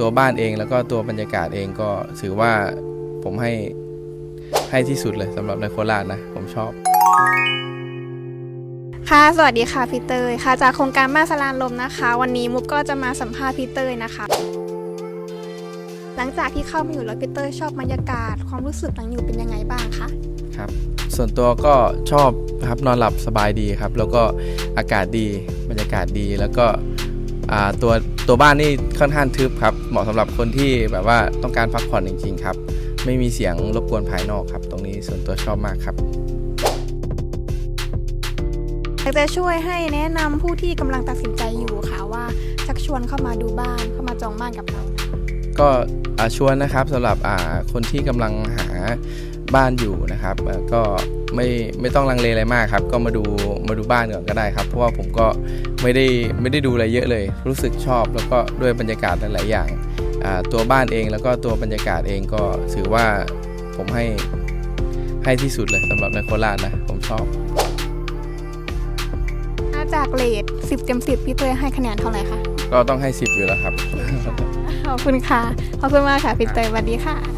ตัวบ้านเองแล้วก็ตัวบรรยากาศเองก็ถือว่าผมให้ให้ที่สุดเลยสำหรับในโคราชนะ ผมชอบ ค่ะ สวัสดีค่ะพี่เตยค่ะ จากโครงการบ้านสลานลมนะคะ วันนี้มุกก็จะมาสัมภาษณ์พี่เตยนะคะ หลังจากที่เข้ามาอยู่แล้วพี่เตยชอบบรรยากาศ ความรู้สึกหลังอยู่เป็นยังไงบ้างคะครับ ส่วนตัวก็ชอบครับนอนหลับสบายดีครับ แล้วก็อากาศดีบรรยากาศดีแล้วก็อ่า ตัวตัวบ้านนี่ค่อนข้างทึบครับเหมาะสำหรับคนที่แบบว่าต้องการพักผ่อนจริงๆครับ ไม่มีเสียงรบกวนภายนอกครับ ตรงนี้ส่วนตัวชอบมากครับอยากจะช่วยให้แนะนำผู้ที่กำลังตัดสินใจอยู่ค่ะว่าชักชวนเข้ามาดูบ้านเข้ามาจองบ้านกับเรา ก็อ่าชวนนะครับสำหรับอ่าคนที่กำลังหา บ้านอยู่นะครับเอ่อก็ไม่ไม่ต้องลังเลอะไรมากครับ ก็มาดูมาดูบ้านก่อนก็ได้ครับ เพราะว่าผมก็ไม่ได้ไม่ได้ดูอะไรเยอะเลย รู้สึกชอบแล้วก็ด้วยบรรยากาศหลาย ๆ อย่างอ่าตัวบ้านเองแล้วก็ตัวบรรยากาศเองก็ถือว่าผมให้ให้ที่สุดเลยสำหรับในโคราชนะผมชอบถ้าจากเลท10เต็ม10พี่เตยให้คะแนนเท่าไหร่คะก็ต้องให้ 10 อยู่แล้วครับ ขอบคุณค่ะ ขอบคุณมากค่ะพี่เตยสวัสดีค่ะ